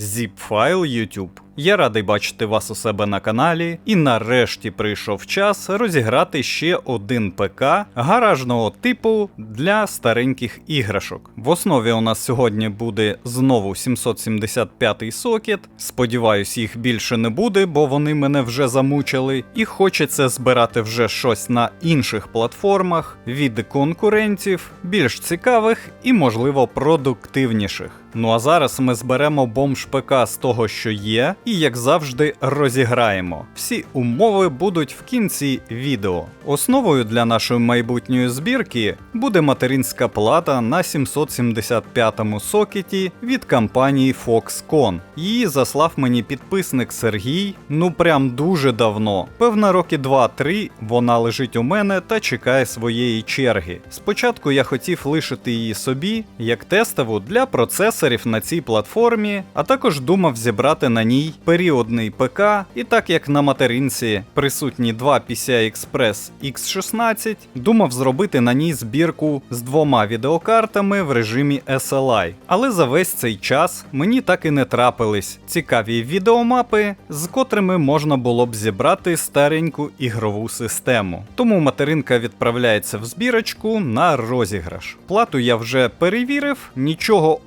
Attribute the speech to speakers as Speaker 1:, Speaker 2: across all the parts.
Speaker 1: Zip-файл YouTube. Я радий бачити вас у себе на каналі, і нарешті прийшов час розіграти ще один ПК гаражного типу для стареньких іграшок. В основі у нас сьогодні буде знову 775 сокет. Сподіваюсь, їх більше не буде, бо вони мене вже замучили. І хочеться збирати вже щось на інших платформах від конкурентів, більш цікавих і, можливо, продуктивніших. Ну а зараз ми зберемо бомж ПК з того, що є, і як завжди розіграємо. Всі умови будуть в кінці відео. Основою для нашої майбутньої збірки буде материнська плата на 775-му сокеті від компанії Foxconn. Її заслав мені підписник Сергій, ну прям дуже давно. Певно, роки 2-3 вона лежить у мене та чекає своєї черги. Спочатку я хотів лишити її собі як тестову для процесорів на цій платформі, а також думав зібрати на ній періодний ПК, і так як на материнці присутні два PCI Express X16, думав зробити на ній збірку з двома відеокартами в режимі SLI. Але за весь цей час мені так і не трапились цікаві відеомапи, з котрими можна було б зібрати стареньку ігрову систему. Тому материнка відправляється в збірочку на розіграш. Плату я вже перевірив, нічого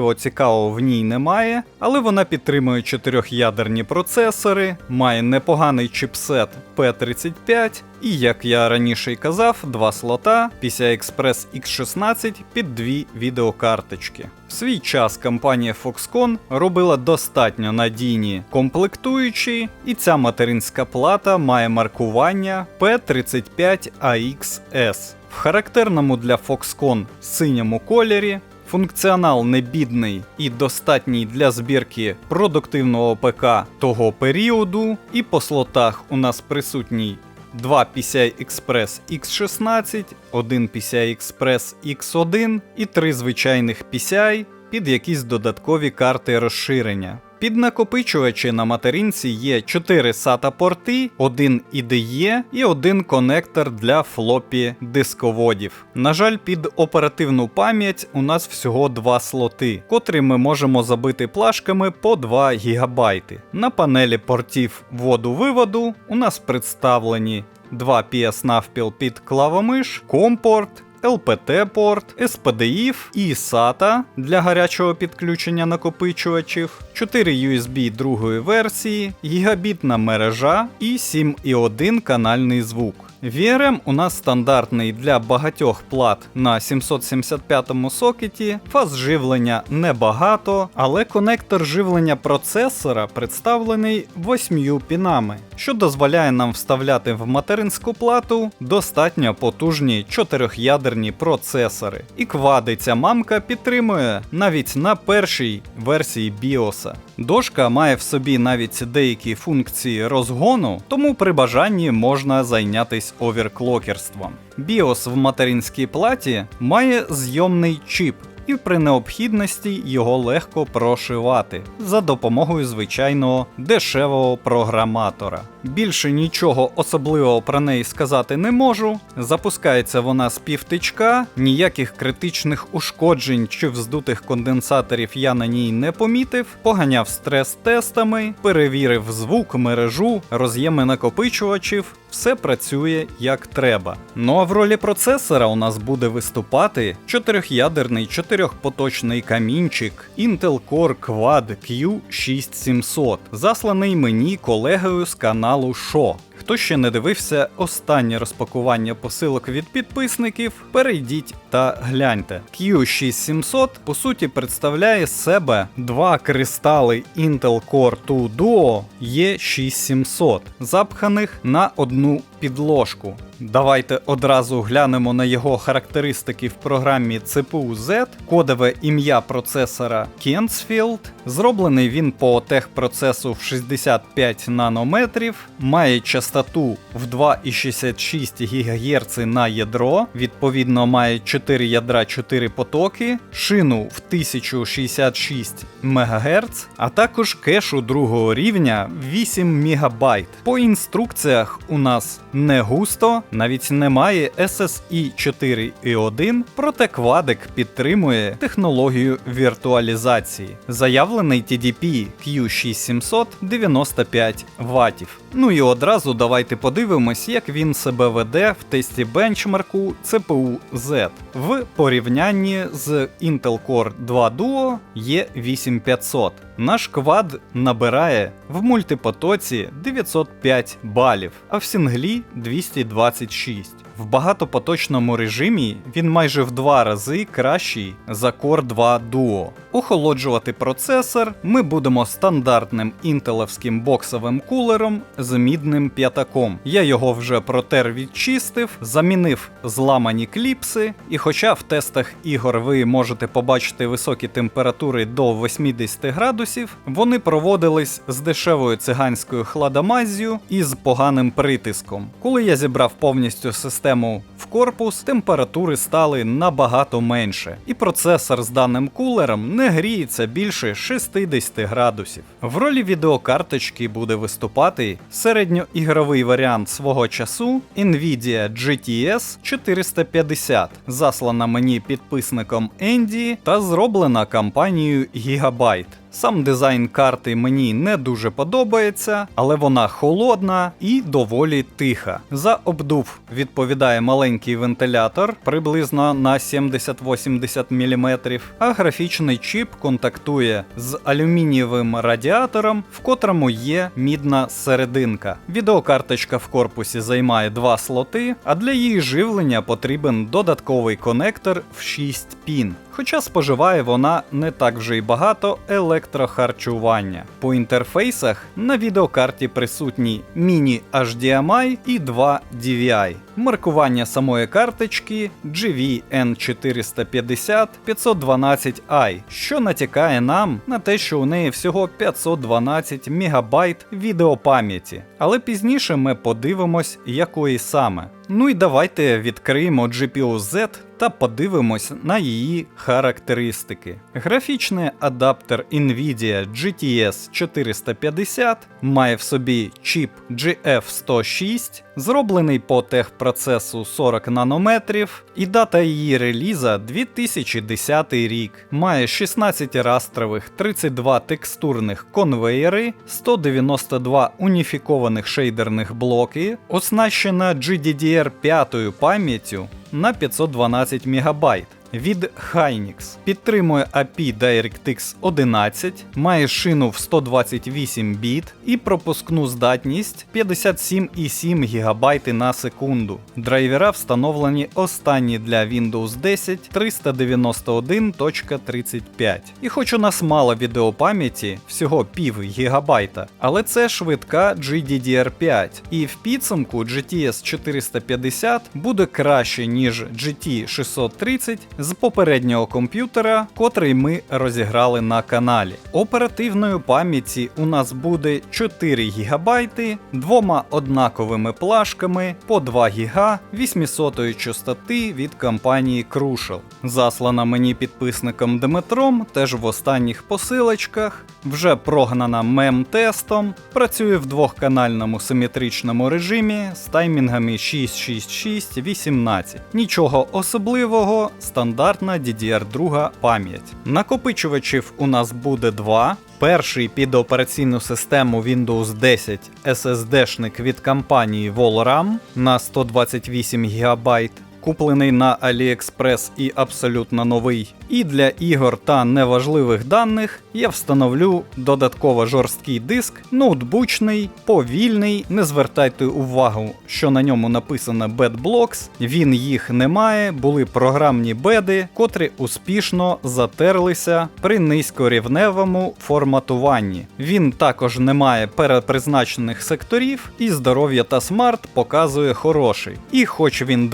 Speaker 1: особливо цікавого в ній немає, але вона підтримує чотирьохядерні процесори, має непоганий чіпсет P35 і, як я раніше й казав, два слота PCI Express X16 під дві відеокарточки. В свій час компанія Foxconn робила достатньо надійні комплектуючі, і ця материнська плата має маркування P35AXS. В характерному для Foxconn синьому кольорі Функціонал не бідний і достатній для збірки продуктивного ПК того періоду, і по слотах у нас присутній два PCI Express X16, один PCI Express X1 і три звичайних PCI під якісь додаткові карти розширення. Під накопичувачі на материнці є 4 SATA порти, один IDE і один конектор для флопі дисководів. На жаль, під оперативну пам'ять у нас всього два слоти, котрі ми можемо забити плашками по 2 ГБ. На панелі портів вводу-виводу у нас представлені два PS навпіл під клавомиш, компорт. LPT-порт, SPDIF і SATA для гарячого підключення накопичувачів, 4 USB другої версії, гігабітна мережа і 7,1 канальний звук. VRM у нас стандартний для багатьох плат на 775-му сокеті, фаз живлення небагато, але конектор живлення процесора представлений 8 пінами, що дозволяє нам вставляти в материнську плату достатньо потужні 4-ядерні процесори. І квади ця мамка підтримує навіть на першій версії BIOS. Дошка має в собі навіть деякі функції розгону, тому при бажанні можна зайнятися оверклокерством. BIOS в материнській платі має зйомний чіп. І при необхідності його легко прошивати за допомогою звичайного дешевого програматора. Більше нічого особливого про неї сказати не можу. Запускається вона з півтичка, ніяких критичних ушкоджень чи вздутих конденсаторів я на ній не помітив. Поганяв стрес-тестами, перевірив звук, мережу, роз'єми накопичувачів. Все працює як треба. Ну а в ролі процесора у нас буде виступати чотирьохядерний чотирьохпоточний камінчик Intel Core Quad Q6700, засланий мені колегою з каналу Шо. Хто ще не дивився останнє розпакування посилок від підписників, перейдіть та гляньте. Q6700 по суті представляє себе два кристали Intel Core 2 Duo E6700, запханих на одну підложку. Давайте одразу глянемо на його характеристики в програмі CPU Z, кодове ім'я процесора Kensfield. Зроблений він по техпроцесу в 65 нанометрів, має частоту в 2,66 ГГц на ядро, відповідно має 4 ядра 4 потоки, шину в 1066 МГц, а також кешу другого рівня 8 МБ. По інструкціях у нас не густо, Навіть немає SSI 4.1, проте квадик підтримує технологію віртуалізації. Заявлений TDP Q6700 95 Вт. Ну і одразу давайте подивимось, як він себе веде в тесті бенчмарку CPU Z в порівнянні з Intel Core 2 Duo E8500. Наш квад набирає в мультипотоці 905 балів, а в синглі 226. В багатопоточному режимі він майже в два рази кращий за Core 2 Duo. Охолоджувати процесор ми будемо стандартним інтелевським боксовим кулером з мідним п'ятаком. Я його вже протер відчистив, замінив зламані кліпси, і хоча в тестах ігор ви можете побачити високі температури до 80 градусів, вони проводились з дешевою циганською хладомаззю і з поганим притиском. Коли я зібрав повністю систему в корпус, температури стали набагато менше, і процесор з даним кулером не гріється більше 60 градусів. В ролі відеокарточки буде виступати середньоігровий варіант свого часу Nvidia GTS 450, заслана мені підписником Енді та зроблена компанією Gigabyte. Сам дизайн карти мені не дуже подобається, але вона холодна і доволі тиха. За обдув відповідає маленький вентилятор приблизно на 70-80 мм, а графічний чіп контактує з алюмінієвим радіатором, в котрому є мідна серединка. Відеокарточка в корпусі займає два слоти, а для її живлення потрібен додатковий конектор в 6 пін. Хоча споживає вона не так вже й багато електрохарчування. По інтерфейсах на відеокарті присутні міні HDMI і 2 DVI. Маркування самої карточки GVN450 512i, що натякає нам на те, що у неї всього 512 МБ відеопам'яті. Але пізніше ми подивимось, якої саме. Ну і давайте відкриємо GPU Z та подивимось на її характеристики. Графічний адаптер Nvidia GTS 450 має в собі чіп GF106, зроблений по техпроцесу 40 нанометрів, і дата її реліза 2010 рік. Має 16 растрових, 32 текстурних конвейери, 192 уніфікованих шейдерних блоки, оснащена GDDR5 пам'яттю на 512 МБ. Від Hynix підтримує API DirectX 11, має шину в 128 біт і пропускну здатність 57,7 ГБ на секунду. Драйвера встановлені останні для Windows 10 391.35. І хоч у нас мало відеопам'яті, всього пів гігабайта, але це швидка GDDR5, і в підсумку GTS 450 буде краще, ніж GT 630 з попереднього комп'ютера, котрий ми розіграли на каналі. Оперативної пам'яті у нас буде 4 ГБ, двома однаковими плашками по 2 ГБ 800 частоти від компанії Crucial. Заслана мені підписником Дмитром, теж в останніх посилочках, вже прогнана мем-тестом, працює в двохканальному симетричному режимі з таймінгами 66618. Нічого особливого, стандартна DDR2 пам'ять. Накопичувачів у нас буде два. Перший під операційну систему Windows 10 SSD-шник від компанії Volram на 128 ГБ, куплений на AliExpress і абсолютно новий. І для ігор та неважливих даних я встановлю додатково жорсткий диск, ноутбучний, повільний. Не звертайте увагу, що на ньому написано BadBlocks, він їх не має, були програмні беди, котрі успішно затерлися при низькорівневому форматуванні. Він також не має перепризначених секторів, і здоров'я та смарт показує хороший. І хоч він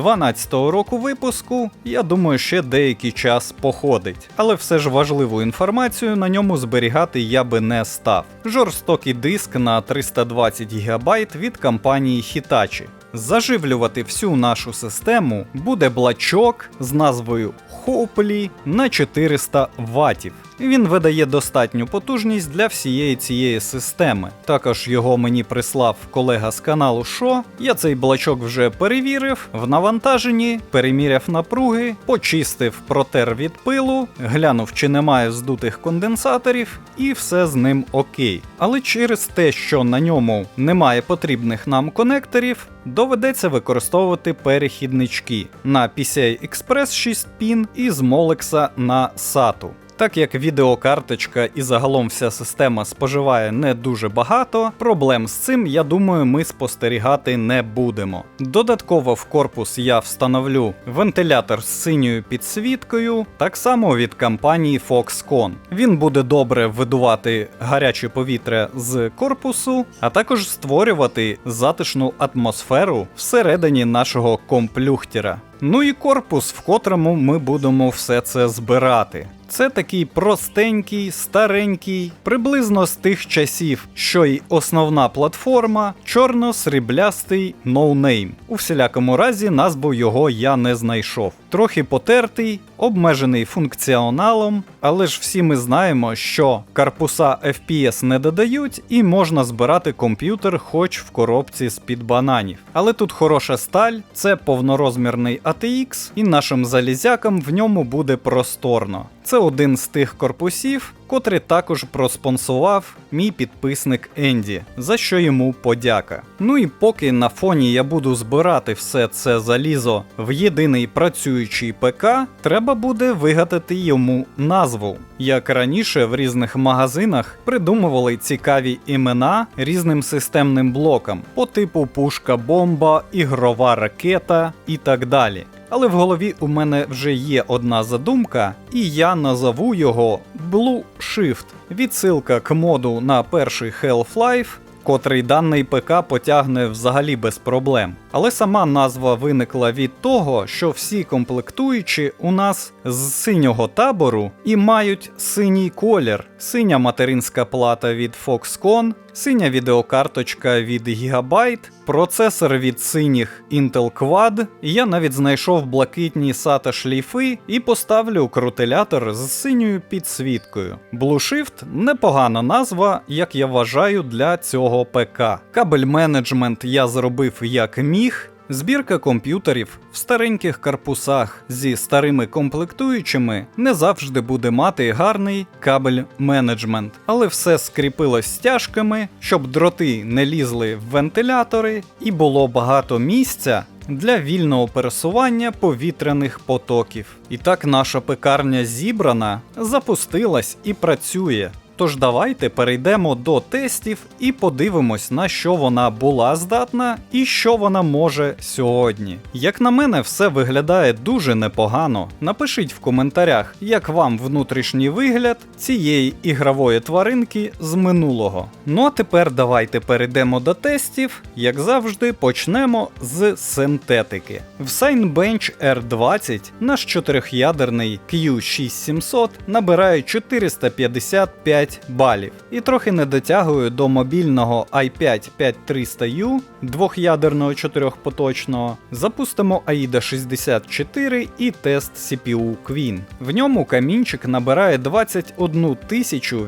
Speaker 1: 12-го року випуску, я думаю, ще деякий час походить. Але все ж важливу інформацію на ньому зберігати я би не став. Жорстокий диск на 320 ГБ від компанії Hitachi. Заживлювати всю нашу систему буде блачок з назвою Hopley на 400 Вт. Він видає достатню потужність для всієї цієї системи. Також його мені прислав колега з каналу Шо. Я цей блочок вже перевірив в навантаженні, переміряв напруги, почистив протер від пилу, глянув, чи немає здутих конденсаторів, і все з ним окей. Але через те, що на ньому немає потрібних нам конекторів, доведеться використовувати перехіднички на PCI Express 6 пін і з Molex на SATA. Так як відеокарточка і загалом вся система споживає не дуже багато, проблем з цим, я думаю, ми спостерігати не будемо. Додатково в корпус я встановлю вентилятор з синьою підсвіткою, так само від компанії Foxconn. Він буде добре видувати гаряче повітря з корпусу, а також створювати затишну атмосферу всередині нашого комплюхтера. Ну і корпус, в котрому ми будемо все це збирати. Це такий простенький, старенький, приблизно з тих часів, що й основна платформа, чорно-сріблястий ноунейм. У всілякому разі, назву його я не знайшов. Трохи потертий, обмежений функціоналом, але ж всі ми знаємо, що корпуса FPS не додають і можна збирати комп'ютер хоч в коробці з-під бананів. Але тут хороша сталь, це повнорозмірний ATX, і нашим залізякам в ньому буде просторно. Це один з тих корпусів, котрий також проспонсував мій підписник Енді, за що йому подяка. Ну і поки на фоні я буду збирати все це залізо в єдиний працюючий ПК, треба буде вигадати йому назву. Як раніше в різних магазинах придумували цікаві імена різним системним блокам по типу пушка бомба, ігрова ракета і так далі. Але в голові у мене вже є одна задумка, і я назову його Blue Shift. Відсилка к моду на перший Half-Life, котрий даний ПК потягне взагалі без проблем. Але сама назва виникла від того, що всі комплектуючі у нас з синього табору і мають синій колір, синя материнська плата від Foxconn, синя відеокарточка від Gigabyte, процесор від синіх Intel Quad, я навіть знайшов блакитні SATA шліфи і поставлю крутилятор з синьою підсвіткою. Blueshift непогана назва, як я вважаю, для цього ПК. Кабель менеджмент я зробив як міг. Збірка комп'ютерів в стареньких корпусах зі старими комплектуючими не завжди буде мати гарний кабель менеджмент, але все скріпилось стяжками, щоб дроти не лізли в вентилятори і було багато місця. Для вільного пересування повітряних потоків. І так наша пекарня зібрана, запустилась і працює. Тож давайте перейдемо до тестів і подивимось, на що вона була здатна і що вона може сьогодні. Як на мене, все виглядає дуже непогано. Напишіть в коментарях, як вам внутрішній вигляд цієї ігрової тваринки з минулого. Ну а тепер давайте перейдемо до тестів. Як завжди, почнемо з синтетики. В Signbench R20 наш чотирьохядерний Q6700 набирає 455 балів. І трохи не дотягую до мобільного i5 5300U двохядерного чотирьохпоточного. Запустимо AIDA 64 і тест CPU Queen. В ньому камінчик набирає 21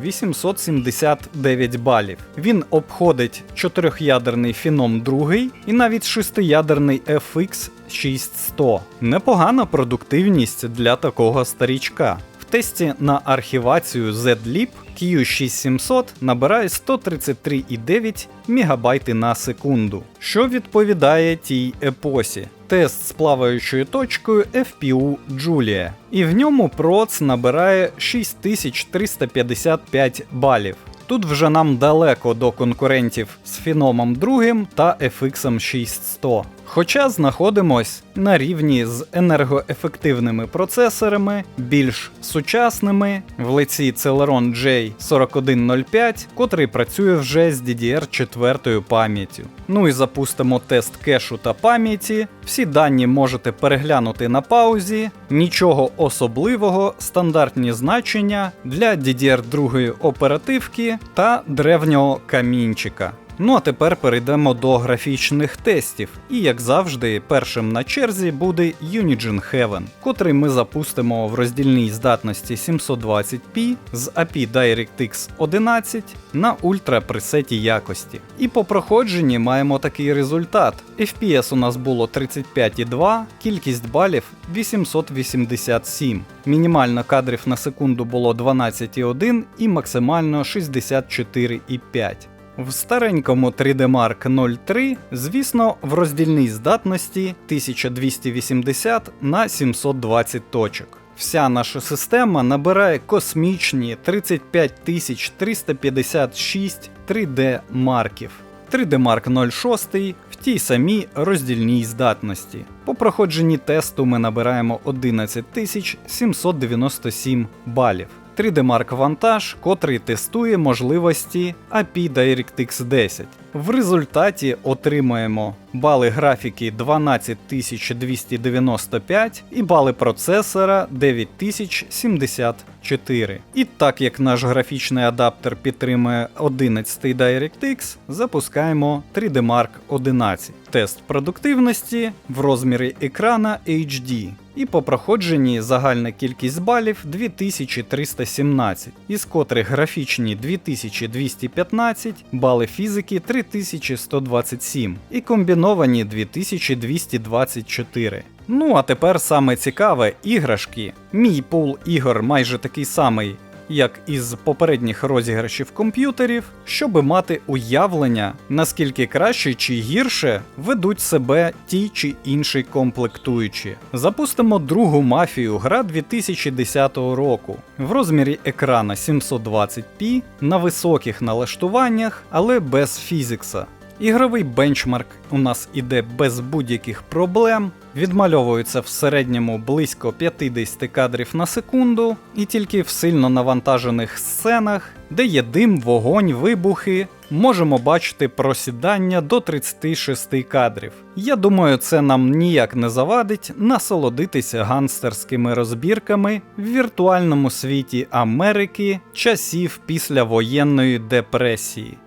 Speaker 1: 879 балів. Він обходить чотирьохядерний Phenom 2 і навіть шестиядерний FX 6100. Непогана продуктивність для такого старічка. Тесті на архівацію ZLib Q6700 набирає 133,9 МБ на секунду, що відповідає тій епосі. Тест з плаваючою точкою FPU Julia. І в ньому проц набирає 6355 балів. Тут вже нам далеко до конкурентів з Фіномом 2 та FX 6100. Хоча знаходимось на рівні з енергоефективними процесорами, більш сучасними в лиці Celeron J4105, котрий працює вже з DDR4 пам'яттю. Ну і запустимо тест кешу та пам'яті. Всі дані можете переглянути на паузі, нічого особливого, стандартні значення для DDR2 оперативки та древнього камінчика. Ну а тепер перейдемо до графічних тестів. І як завжди, першим на черзі буде Unigine Heaven, котрий ми запустимо в роздільній здатності 720p з API DirectX 11 на ультра пресеті якості. І по проходженні маємо такий результат. FPS у нас було 35,2, кількість балів 887. Мінімально кадрів на секунду було 12,1 і максимально 64,5. В старенькому 3D Mark 03, звісно, в роздільній здатності 1280 на 720 точок. Вся наша система набирає космічні 35356 3D марків. 3D Mark 06 в тій самій роздільній здатності. По проходженні тесту ми набираємо 11797 балів. 3D Mark Vantage, котрий тестує можливості API DirectX 10. В результаті отримаємо бали графіки 12295 і бали процесора 9074. І так як наш графічний адаптер підтримує 11 DirectX, запускаємо 3D Mark 11. Тест продуктивності в розмірі екрана HD. І по проходженні загальна кількість балів 2317, із котрих графічні 2215, бали фізики 3127 і комбіновані 2224. Ну а тепер саме цікаве іграшки. Мій пул ігор майже такий самий. Як із попередніх розіграшів комп'ютерів, щоб мати уявлення, наскільки краще чи гірше ведуть себе ті чи інші комплектуючі. Запустимо другу мафію гра 2010 року в розмірі екрана 720p на високих налаштуваннях, але без фізикса. Ігровий бенчмарк у нас іде без будь-яких проблем, відмальовується в середньому близько 50 кадрів на секунду, і тільки в сильно навантажених сценах, де є дим, вогонь, вибухи, можемо бачити просідання до 36 кадрів. Я думаю, це нам ніяк не завадить насолодитися ганстерськими розбірками в віртуальному світі Америки часів післявоєнної депресії.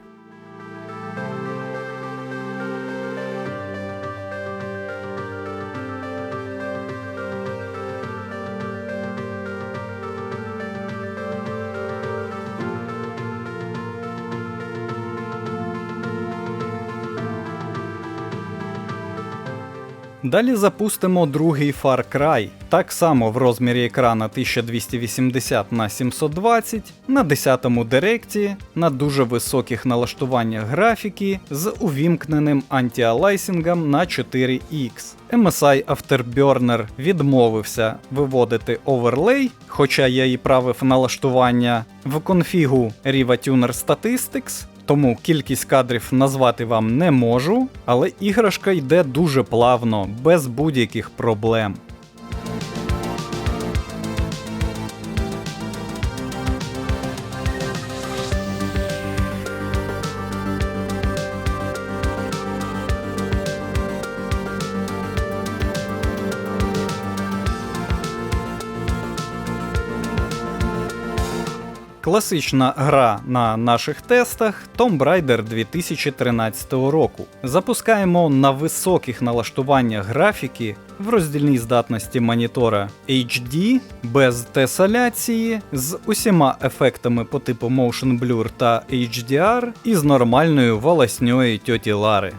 Speaker 1: Далі запустимо другий Far Cry, так само в розмірі екрана 1280 на 720 на 10-му директі, на дуже високих налаштуваннях графіки з увімкненим антіалайсингом на 4X. MSI Afterburner відмовився виводити оверлей, хоча я і правив налаштування в конфігу RivaTuner Statistics, тому кількість кадрів назвати вам не можу, але іграшка йде дуже плавно, без будь-яких проблем. Класична гра на наших тестах Tomb Raider 2013 року. Запускаємо на високих налаштуваннях графіки в роздільній здатності монітора HD без тесаляції, з усіма ефектами по типу Motion Blur та HDR і з нормальною волосньою тьоті Лари.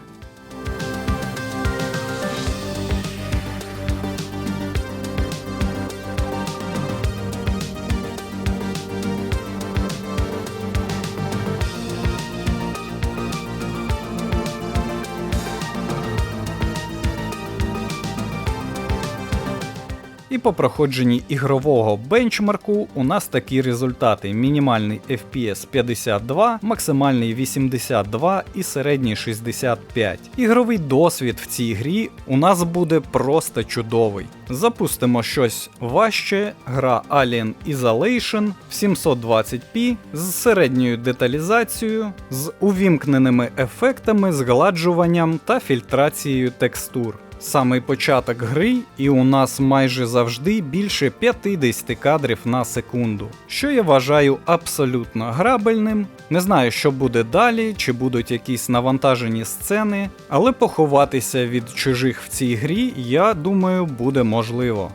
Speaker 1: І по проходженні ігрового бенчмарку у нас такі результати: мінімальний FPS 52, максимальний 82 і середній 65. Ігровий досвід в цій грі у нас буде просто чудовий. Запустимо щось важче, гра Alien Isolation в 720p з середньою деталізацією, з увімкненими ефектами, згладжуванням та фільтрацією текстур. Самий початок гри, і у нас майже завжди більше 50 кадрів на секунду, що я вважаю абсолютно грабельним. Не знаю, що буде далі, чи будуть якісь навантажені сцени, але поховатися від чужих в цій грі, я думаю, буде можливо.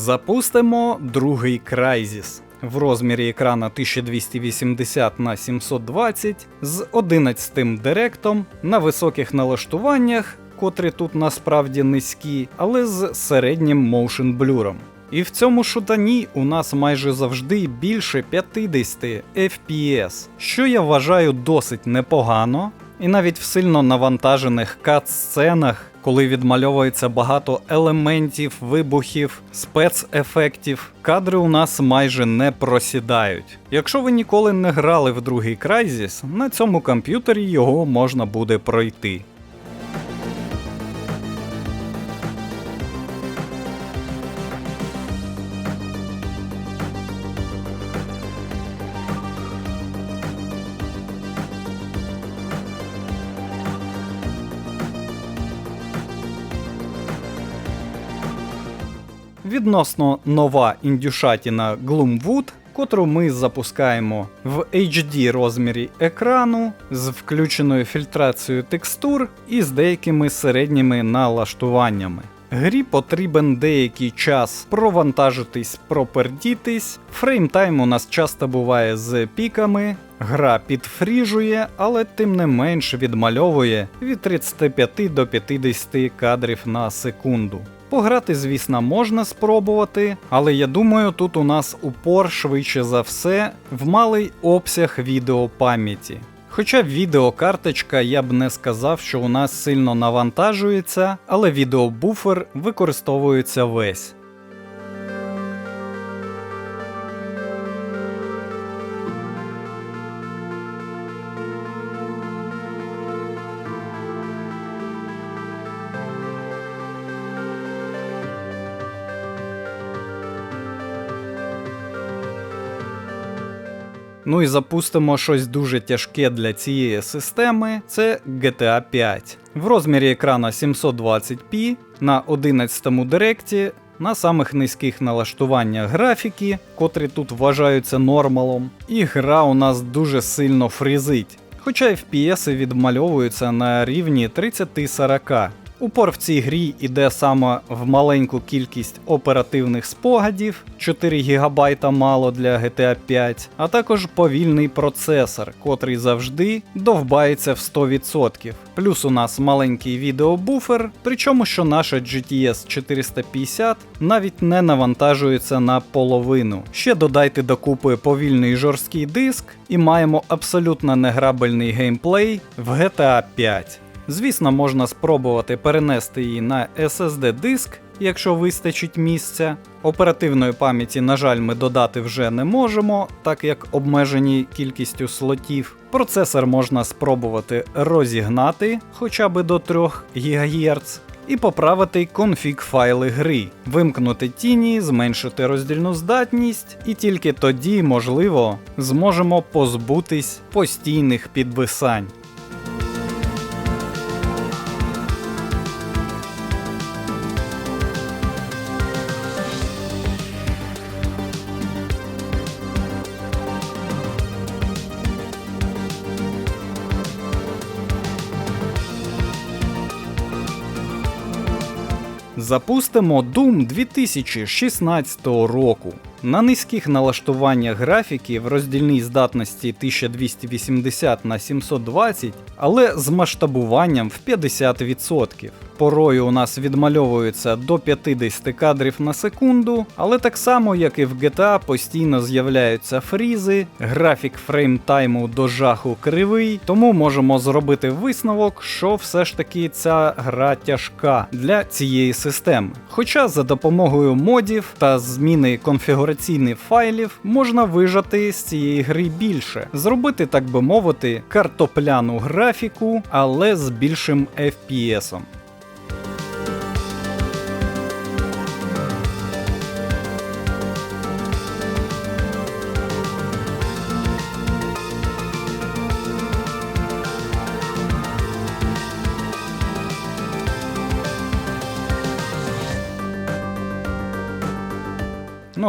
Speaker 1: Запустимо другий Crysis в розмірі екрана 1280 на 720 з 11 директом на високих налаштуваннях, котрі тут насправді низькі, але з середнім motion блюром. І в цьому шутані у нас майже завжди більше 50 FPS, що я вважаю досить непогано, і навіть в сильно навантажених кат-сценах, коли відмальовується багато елементів, вибухів, спецефектів, кадри у нас майже не просідають. Якщо ви ніколи не грали в другий Crysis, на цьому комп'ютері його можна буде пройти. Відносно нова індюшатіна Gloomwood, котру ми запускаємо в HD розмірі екрану з включеною фільтрацією текстур і з деякими середніми налаштуваннями. Грі потрібен деякий час провантажитись, пропердітись. Фреймтайм у нас часто буває з піками, гра підфріжує, але тим не менш відмальовує від 35 до 50 кадрів на секунду. Пограти, звісно, можна спробувати, але я думаю, тут у нас упор швидше за все в малий обсяг відеопам'яті. Хоча відеокарточка я б не сказав, що у нас сильно навантажується, але відеобуфер використовується весь. Ну і запустимо щось дуже тяжке для цієї системи. Це GTA 5. В розмірі екрана 720p на 11 директі. На самих низьких налаштуваннях графіки, котрі тут вважаються нормалом, і гра у нас дуже сильно фрізить. Хоча FPS відмальовуються на рівні 30-40. Упор в цій грі іде саме в маленьку кількість оперативних спогадів, 4 ГБ мало для GTA 5, а також повільний процесор, котрий завжди довбається в 100%. Плюс у нас маленький відеобуфер, причому що наша GTS 450 навіть не навантажується на половину. Ще додайте докупи повільний жорсткий диск, і маємо абсолютно неграбельний геймплей в GTA 5. Звісно, можна спробувати перенести її на SSD диск, якщо вистачить місця. Оперативної пам'яті, на жаль, ми додати вже не можемо, так як обмежені кількістю слотів. Процесор можна спробувати розігнати хоча б до 3 ГГц. І поправити конфіг файли гри, вимкнути тіні, зменшити роздільну здатність, і тільки тоді, можливо, зможемо позбутись постійних підвисань. Запустимо Doom 2016 року. На низьких налаштуваннях графіки в роздільній здатності 1280 на 720, але з масштабуванням в 50%. Порою у нас відмальовується до 50 кадрів на секунду, але так само, як і в GTA, постійно з'являються фрізи, графік фреймтайму до жаху кривий, тому можемо зробити висновок, що все ж таки ця гра тяжка для цієї системи. Хоча за допомогою модів та зміни конфігураційних файлів можна вижати з цієї гри більше, зробити, так би мовити, картопляну графіку, але з більшим FPS. -ом.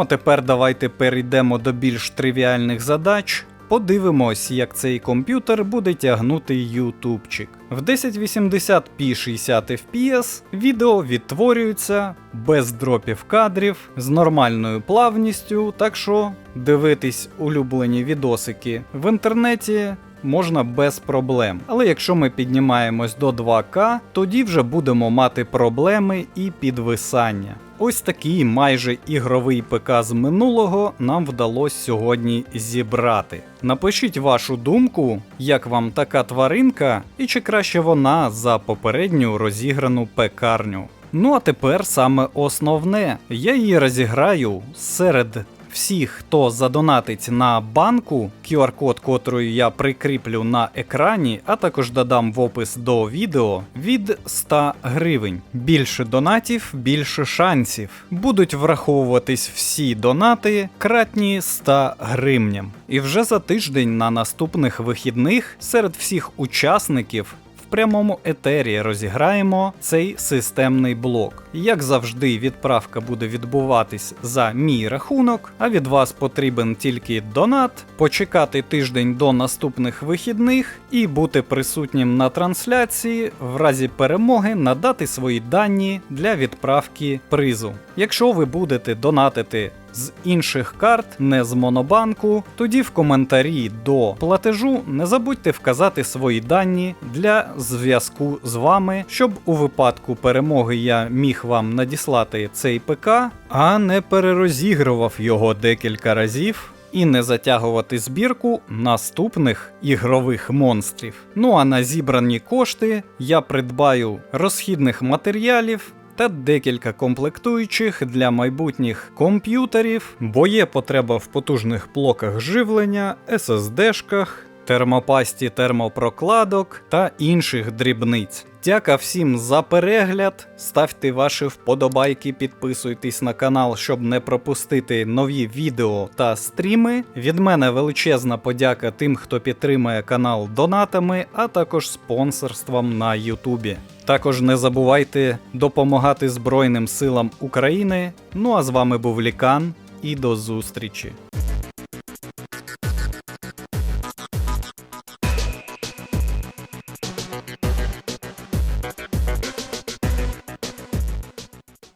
Speaker 1: А тепер давайте перейдемо до більш тривіальних задач. Подивимось, як цей комп'ютер буде тягнути ютубчик. В 1080p 60 fps відео відтворюється без дропів кадрів з нормальною плавністю, так що дивитись улюблені відосики в інтернеті можна без проблем. Але якщо ми піднімаємось до 2К, тоді вже будемо мати проблеми і підвисання. Ось такий майже ігровий ПК з минулого нам вдалося сьогодні зібрати. Напишіть вашу думку, як вам така тваринка, і чи краще вона за попередню розіграну пекарню. Ну а тепер саме основне. Я її розіграю серед всіх, хто задонатить на банку, QR-код, котрий я прикріплю на екрані, а також додам в опис до відео від 100 гривень. Більше донатів, більше шансів. Будуть враховуватись всі донати, кратні 100 гривням. І вже за тиждень на наступних вихідних серед всіх учасників прямому етері розіграємо цей системний блок. Як завжди, відправка буде відбуватись за мій рахунок, а від вас потрібен тільки донат, почекати тиждень до наступних вихідних і бути присутнім на трансляції, в разі перемоги надати свої дані для відправки призу. Якщо ви будете донатити з інших карт, не з Монобанку, тоді в коментарі до платежу не забудьте вказати свої дані для зв'язку з вами, щоб у випадку перемоги я міг вам надіслати цей ПК, а не перерозігрував його декілька разів. І не затягувати збірку наступних ігрових монстрів. Ну а на зібрані кошти я придбаю розхідних матеріалів та декілька комплектуючих для майбутніх комп'ютерів, бо є потреба в потужних блоках живлення, SSD-шках, термопасті термопрокладок та інших дрібниць. Дяка всім за перегляд. Ставте ваші вподобайки, підписуйтесь на канал, щоб не пропустити нові відео та стріми. Від мене величезна подяка тим, хто підтримує канал донатами, а також спонсорством на Ютубі. Також не забувайте допомагати Збройним силам України. Ну а з вами був Лікан і до зустрічі!